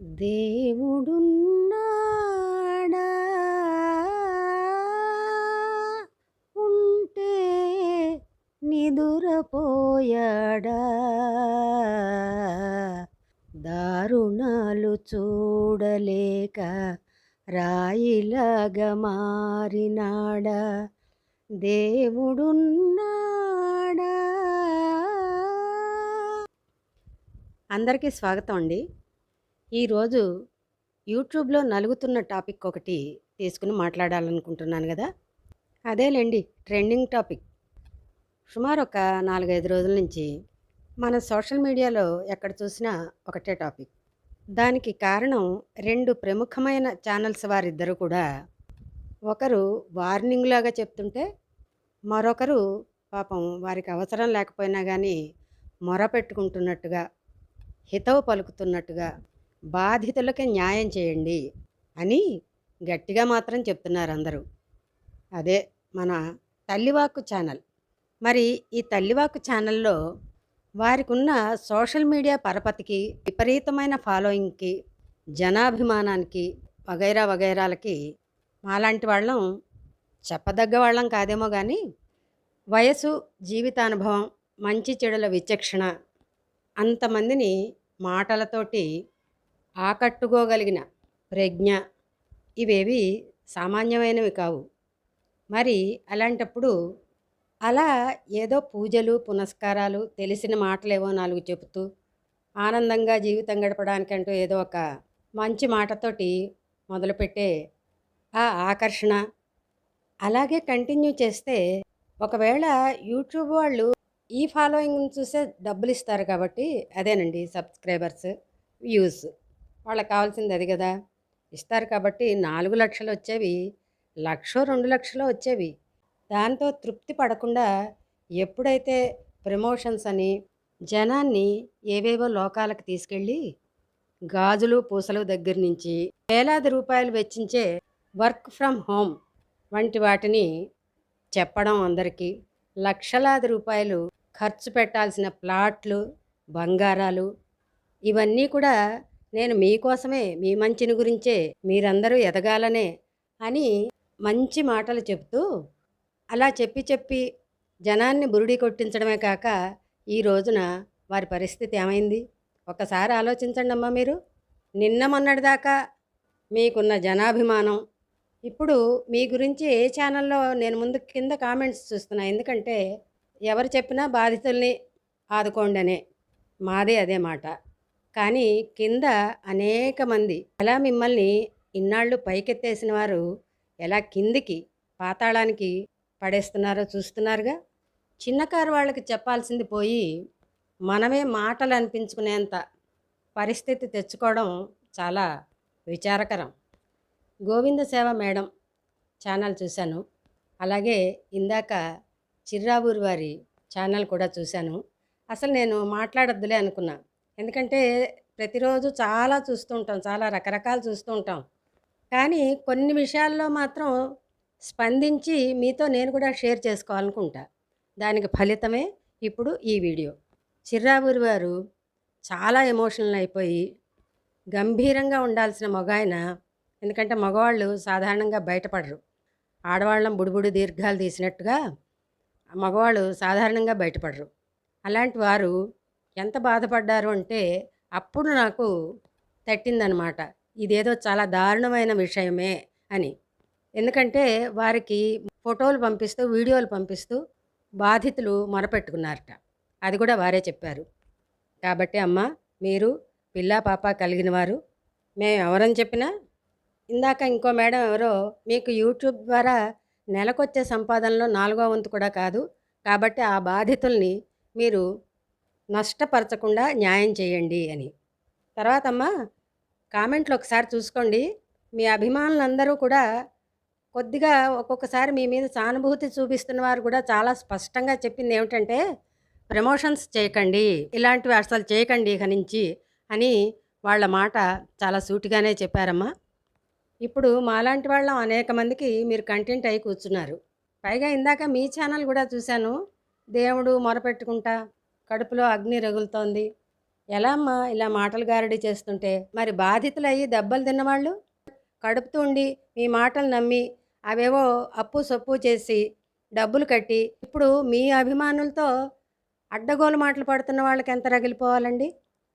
దేవుడున్నాడా? ఉంటే నిదురపోయాడా? దారుణాలు చూడలేక రాయిలాగా మారినాడా? దేవుడున్నాడా? అందరికీ స్వాగతం అండి. ఈరోజు యూట్యూబ్లో నలుగుతున్న టాపిక్ ఒకటి తీసుకుని మాట్లాడాలనుకుంటున్నాను కదా? అదేలేండి ట్రెండింగ్ టాపిక్. సుమారు ఒక నాలుగైదు రోజుల నుంచి మన సోషల్ మీడియాలో ఎక్కడ చూసినా ఒకటే టాపిక్. దానికి కారణం రెండు ప్రముఖమైన ఛానల్స్ వారిద్దరూ కూడా. ఒకరు వార్నింగ్ లాగా చెప్తుంటే మరొకరు పాపం వారికి అవసరం లేకపోయినా కానీ మొర పెట్టుకుంటున్నట్టుగా హితవు పలుకుతున్నట్టుగా బాధితులకి న్యాయం చేయండి అని గట్టిగా మాత్రం చెప్తున్నారు అందరూ అదే మన తల్లివాకు ఛానల్. మరి ఈ తల్లివాకు ఛానల్లో వారికి ఉన్న సోషల్ మీడియా పరపతికి విపరీతమైన ఫాలోయింగ్కి జనాభిమానానికి వగైరా వగైరాలకి మాలాంటి వాళ్ళం చెప్పదగ్గ వాళ్ళం కాదేమో కానీ వయసు జీవితానుభవం మంచి చెడుల విచక్షణ అంతమందిని మాటలతోటి ఆకట్టుకోగలిగిన ప్రజ్ఞ ఇవేవి సామాన్యమైనవి కావు. మరి అలాంటప్పుడు అలా ఏదో పూజలు పునస్కారాలు తెలిసిన మాటలేవో నాలుగు చెబుతూ ఆనందంగా జీవితం గడపడానికంటూ ఏదో ఒక మంచి మాటతోటి మొదలుపెట్టే ఆ ఆకర్షణ. అలాగే కంటిన్యూ చేస్తే ఒకవేళ యూట్యూబ్ వాళ్ళు ఈ ఫాలోయింగ్ చూసే డబ్బులు ఇస్తారు కాబట్టి అదేనండి సబ్స్క్రైబర్స్ వ్యూస్. వాళ్ళకి కావాల్సింది అది కదా. ఇస్తారు కాబట్టి నాలుగు లక్షలు వచ్చేవి లక్ష రెండు లక్షలు వచ్చేవి. దాంతో తృప్తి పడకుండా ఎప్పుడైతే ప్రమోషన్స్ అని జనాన్ని ఏవేవో లోకాలకు తీసుకెళ్ళి గాజులు పూసలు దగ్గర నుంచి వేలాది రూపాయలు వెచ్చించే వర్క్ ఫ్రమ్ హోమ్ వంటి వాటిని చెప్పడం అందరికీ లక్షలాది రూపాయలు ఖర్చు పెట్టాల్సిన ప్లాట్లు బంగారాలు ఇవన్నీ కూడా నేను మీకోసమే మీ మంచిని గురించే మీరందరూ ఎదగాలనే అని మంచి మాటలు చెప్తూ అలా చెప్పి చెప్పి జనాన్ని బురుడి కొట్టించడమే కాక ఈ రోజున వారి పరిస్థితి ఏమైంది? ఒకసారి ఆలోచించండి అమ్మా మీరు. నిన్న మొన్నటిదాకా మీకున్న జనాభిమానం. ఇప్పుడు మీ గురించి ఏ ఛానల్లో నేను ముందు కింద కామెంట్స్ చూస్తున్నా. ఎందుకంటే ఎవరు చెప్పినా బాధితుల్ని ఆదుకోండి అనే మాదే అదే మాట. కానీ కింద అనేక మంది ఎలా మిమ్మల్ని ఇన్నాళ్ళు పైకెత్తేసిన వారు ఎలా కిందికి పాతాళానికి పడేస్తున్నారో చూస్తున్నారుగా? చిన్నకారు వాళ్ళకి చెప్పాల్సింది పోయి మనమే మాటలు అనిపించుకునేంత పరిస్థితి తెచ్చుకోవడం చాలా విచారకరం. గోవింద సేవ మేడం ఛానల్ చూశాను. అలాగే ఇందాక చిర్రావూరు వారి ఛానల్ కూడా చూశాను. అసలు నేను మాట్లాడొద్దులే అనుకున్నా. ఎందుకంటే ప్రతిరోజు చాలా చూస్తూ ఉంటాం చాలా రకరకాలు చూస్తూ ఉంటాం. కానీ కొన్ని విషయాల్లో మాత్రం స్పందించి మీతో నేను కూడా షేర్ చేసుకోవాలనుకుంటా. దానికి ఫలితమే ఇప్పుడు ఈ వీడియో. చిర్రావూరి వారు చాలా ఎమోషనల్ అయిపోయి గంభీరంగా ఉండాల్సిన మగాయన ఎందుకంటే మగవాళ్ళు సాధారణంగా బయటపడరు. ఆడవాళ్ళం బుడిబుడి దీర్ఘాలు తీసినట్టుగా మగవాళ్ళు సాధారణంగా బయటపడరు. అలాంటి వారు ఎంత బాధపడ్డారు అంటే అప్పుడు నాకు తట్టిందనమాట. ఇదేదో చాలా దారుణమైన విషయమే అని. ఎందుకంటే వారికి ఫోటోలు పంపిస్తూ వీడియోలు పంపిస్తూ బాధితులు మొరపెట్టుకున్నారట. అది కూడా వారే చెప్పారు. కాబట్టి అమ్మ మీరు పిల్ల పాప కలిగిన వారు మేము ఎవరని చెప్పినా ఇందాక ఇంకో మేడం ఎవరో మీకు యూట్యూబ్ ద్వారా నెలకొచ్చే సంపాదనలో నాలుగో వంతు కూడా కాదు. కాబట్టి ఆ బాధితుల్ని మీరు నష్టపరచకుండా న్యాయం చేయండి అని. తర్వాత అమ్మ కామెంట్లు ఒకసారి చూసుకోండి. మీ అభిమానులందరూ కూడా కొద్దిగా ఒక్కొక్కసారి మీ మీద సానుభూతి చూపిస్తున్న వారు కూడా చాలా స్పష్టంగా చెప్పింది ఏమిటంటే ప్రమోషన్స్ చేయకండి ఇలాంటివి అసలు చేయకండి ఇక నుంచి అని వాళ్ళ మాట చాలా సూటిగానే చెప్పారమ్మా. ఇప్పుడు మాలాంటి వాళ్ళం అనేక మందికి మీరు కంటెంట్ అయి కూర్చున్నారు. పైగా ఇందాక మీ ఛానల్ కూడా చూశాను. దేవుడు మొరపెట్టుకుంటా కడుపులో అగ్ని రగులుతోంది. ఎలా అమ్మా ఇలా మాటలు గారడి చేస్తుంటే? మరి బాధితులు అయ్యి దెబ్బలు తిన్నవాళ్ళు? కడుపుతూ ఉండి మీ మాటలు నమ్మి అవేవో అప్పు సొప్పు చేసి డబ్బులు కట్టి ఇప్పుడు మీ అభిమానులతో అడ్డగోలు మాటలు పడుతున్న వాళ్ళకి ఎంత రగిలిపోవాలండి?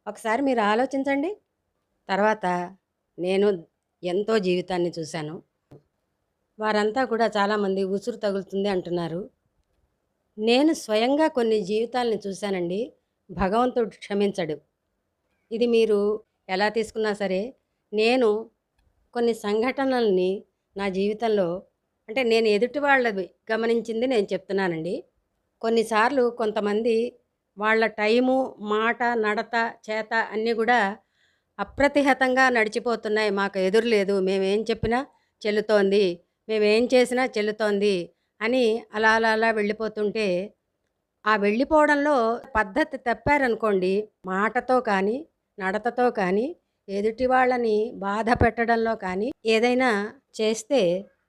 ఒకసారి మీరు ఆలోచించండి. తర్వాత నేను ఎంతో జీవితాన్ని చూశాను. వారంతా కూడా చాలామంది ఉసురు తగులుతుంది అంటున్నారు. నేను స్వయంగా కొన్ని జీవితాలను చూశానండి. భగవంతుడు క్షమించడు. ఇది మీరు ఎలా తీసుకున్నా సరే నేను కొన్ని సంఘటనల్ని నా జీవితంలో అంటే నేను ఎదుటి వాళ్ళవి గమనించింది నేను చెప్తున్నానండి. కొన్నిసార్లు కొంతమంది వాళ్ళ టైము మాట నడత చేత అన్నీ కూడా అప్రతిహతంగా నడిచిపోతున్నాయి. మాకు ఎదురు లేదు. మేమేం చెప్పినా చెల్లుతోంది. మేమేం చేసినా చెల్లుతోంది. అని అలా అలా అలా వెళ్ళిపోతుంటే ఆ వెళ్ళిపోవడంలో పద్ధతి తప్పారనుకోండి మాటతో కానీ నడతతో కానీ ఎదుటి వాళ్ళని బాధ పెట్టడంలో కానీ ఏదైనా చేస్తే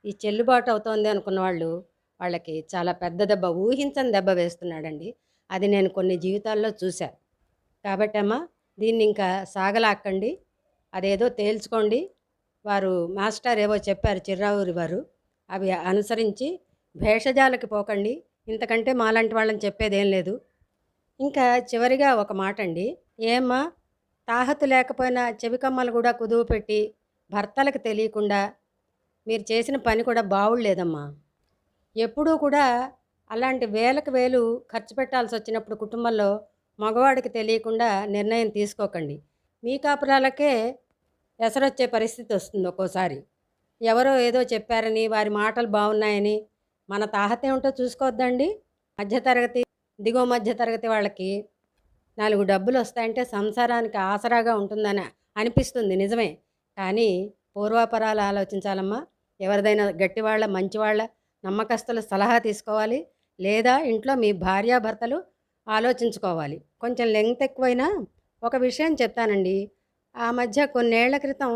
ఈ చెల్లుబాటు అవుతోంది అనుకున్న వాళ్ళు వాళ్ళకి చాలా పెద్ద దెబ్బ ఊహించని దెబ్బ వేస్తున్నాడండి. అది నేను కొన్ని జీవితాల్లో చూశాను కాబట్టి అమ్మ దీన్ని ఇంకా సాగలాక్కండి. అదేదో తేల్చుకోండి. వారు మాస్టర్ ఏవో చెప్పారు చిర్రావూరి వారు. అవి అనుసరించి భేషజాలకి పోకండి. ఇంతకంటే మాలాంటి వాళ్ళని చెప్పేదేం లేదు. ఇంకా చివరిగా ఒక మాట అండి ఏమ్మా తాహతు లేకపోయినా చెవికమ్మలు కూడా కుదువు పెట్టి భర్తలకు తెలియకుండా మీరు చేసిన పని కూడా బావుళ్ళేదమ్మా ఎప్పుడూ కూడా అలాంటి వేలకు వేలు ఖర్చు పెట్టాల్సి వచ్చినప్పుడు కుటుంబంలో మగవాడికి తెలియకుండా నిర్ణయం తీసుకోకండి. మీ కాపురాలకే ఎసరొచ్చే పరిస్థితి వస్తుంది ఒక్కోసారి. ఎవరో ఏదో చెప్పారని వారి మాటలు బాగున్నాయని మన తాహత ఏమిటో చూసుకోవద్దండి. మధ్యతరగతి దిగువ మధ్యతరగతి వాళ్ళకి నాలుగు డబ్బులు వస్తాయంటే సంసారానికి ఆసరాగా ఉంటుందని అనిపిస్తుంది నిజమే. కానీ పూర్వాపరాలు ఆలోచించాలమ్మా. ఎవరిదైనా గట్టివాళ్ళ మంచివాళ్ళ నమ్మకస్తుల సలహా తీసుకోవాలి. లేదా ఇంట్లో మీ భార్యాభర్తలు ఆలోచించుకోవాలి. కొంచెం లెంగ్త్ ఎక్కువైనా ఒక విషయం చెప్తానండి. ఆ మధ్య కొన్నేళ్ళ క్రితం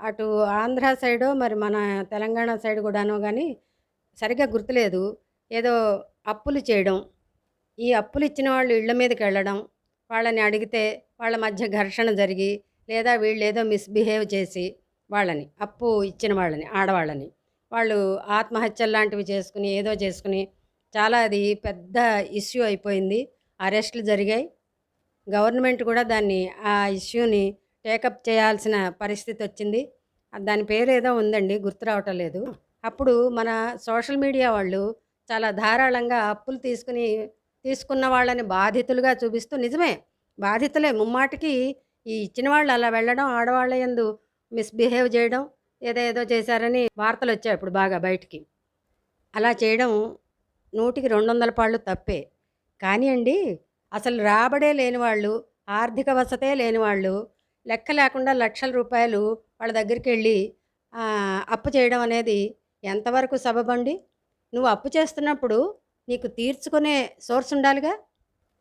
అటు ఆంధ్ర సైడో మరి మన తెలంగాణ సైడ్ కూడానో కానీ సరిగ్గా గుర్తులేదు. ఏదో అప్పులు చేయడం. ఈ అప్పులు ఇచ్చిన వాళ్ళు ఇళ్ళ మీదకి వెళ్ళడం. వాళ్ళని అడిగితే వాళ్ళ మధ్య ఘర్షణ జరిగి లేదా వీళ్ళు ఏదో మిస్బిహేవ్ చేసి వాళ్ళని అప్పు ఇచ్చిన వాళ్ళని ఆడవాళ్ళని. వాళ్ళు ఆత్మహత్యలు లాంటివి చేసుకుని ఏదో చేసుకుని చాలా అది పెద్ద ఇష్యూ అయిపోయింది. అరెస్టులు జరిగాయి. గవర్నమెంట్ కూడా దాన్ని ఆ ఇష్యూని టేకప్ చేయాల్సిన పరిస్థితి వచ్చింది. దాని పేరు ఏదో ఉందండి గుర్తు రావటం లేదు. అప్పుడు మన సోషల్ మీడియా వాళ్ళు చాలా ధారాళంగా అప్పులు తీసుకుని తీసుకున్న వాళ్ళని బాధితులుగా చూపిస్తూ నిజమే బాధితులే ముమ్మాటికి ఈ ఇచ్చిన వాళ్ళు అలా వెళ్ళడం ఆడవాళ్ళ యందు మిస్బిహేవ్ చేయడం ఏదో ఏదో చేశారని వార్తలు వచ్చాయి ఇప్పుడు బాగా బయటికి. అలా చేయడం నూటికి రెండు వందల పాళ్ళు తప్పే. కానీ అండి అసలు రాబడే లేని వాళ్ళు ఆర్థిక వసతే లేని వాళ్ళు లెక్క లేకుండా లక్షల రూపాయలు వాళ్ళ దగ్గరికి వెళ్ళి అప్పు చేయడం అనేది ఎంతవరకు సబబండి? నువ్వు అప్పు చేస్తున్నప్పుడు నీకు తీర్చుకునే సోర్స్ ఉండాలిగా?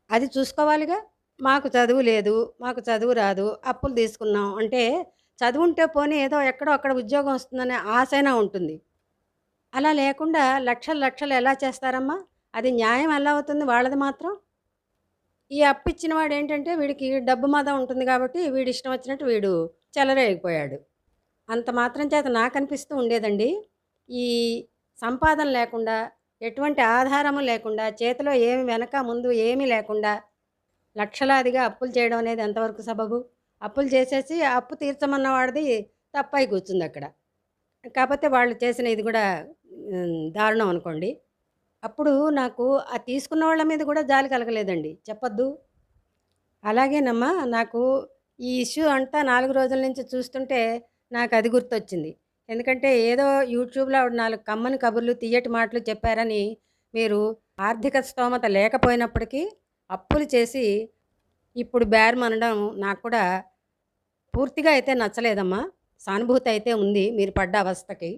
అది చూసుకోవాలిగా? మాకు చదువు లేదు మాకు చదువు రాదు అప్పులు తీసుకున్నాం అంటే చదువు ఉంటే పోనీ ఏదో ఎక్కడో అక్కడ ఉద్యోగం వస్తుందనే ఆశైనా ఉంటుంది. అలా లేకుండా లక్షలు లక్షలు ఎలా చేస్తారమ్మా? అది న్యాయం ఎలా అవుతుంది వాళ్ళది మాత్రం? ఈ అప్పు ఇచ్చిన వాడు ఏంటంటే వీడికి డబ్బు మాద ఉంటుంది కాబట్టి వీడి ఇష్టం వచ్చినట్టు వీడు చెలరేగిపోయాడు. అంత మాత్రం చేత నాకు అనిపిస్తూ ఉండేదండి. ఈ సంపాదన లేకుండా ఎటువంటి ఆధారము లేకుండా చేతిలో ఏమి వెనక ముందు ఏమీ లేకుండా లక్షలాదిగా అప్పులు చేయడం అనేది ఎంతవరకు సబబు? అప్పులు చేసేసి అప్పు తీర్చమన్న వాడిది తప్పై కూర్చుంది అక్కడ. కాకపోతే వాళ్ళు చేసిన ఇది కూడా దారుణం అనుకోండి. అప్పుడు నాకు ఆ తీసుకున్న వాళ్ళ మీద కూడా జాలి కలగలేదండి. చెప్పొద్దు. అలాగేనమ్మా నాకు ఈ ఇష్యూ అంతా నాలుగు రోజుల నుంచి చూస్తుంటే నాకు అది గుర్తొచ్చింది. ఎందుకంటే ఏదో యూట్యూబ్లో నాలుగు కమ్మని కబుర్లు తీయటి మాటలు చెప్పారని మీరు ఆర్థిక స్తోమత లేకపోయినప్పటికీ అప్పులు చేసి ఇప్పుడు బేరం అనడం నాకు కూడా పూర్తిగా అయితే నచ్చలేదమ్మా. సానుభూతి అయితే ఉంది మీరు పడ్డ అవస్థకి.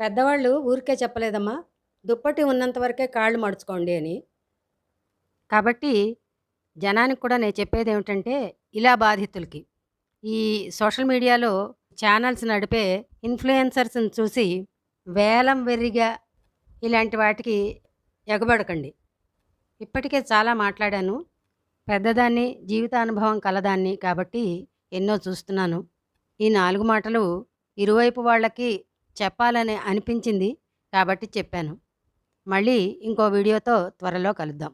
పెద్దవాళ్ళు ఊరికే చెప్పలేదమ్మా. దుప్పటి ఉన్నంత వరకే కాళ్ళు మడుచుకోండి అని. కాబట్టి జనానికి కూడా నేను చెప్పేది ఏమిటంటే ఇలా బాధితులకి. ఈ సోషల్ మీడియాలో ఛానల్స్ నడిపే ఇన్ఫ్లుయెన్సర్స్ని చూసి వేలం వెర్రిగా ఇలాంటి వాటికి ఎగబడకండి. ఇప్పటికే చాలా మాట్లాడాను. పెద్దదాన్ని జీవితానుభవం కలదాన్ని కాబట్టి ఎన్నో చూస్తున్నాను. ఈ నాలుగు మాటలు ఇరువైపు వాళ్ళకి చెప్పాలని అనిపించింది కాబట్టి చెప్పాను. మళ్ళీ ఇంకో వీడియోతో త్వరలో కలుద్దాం.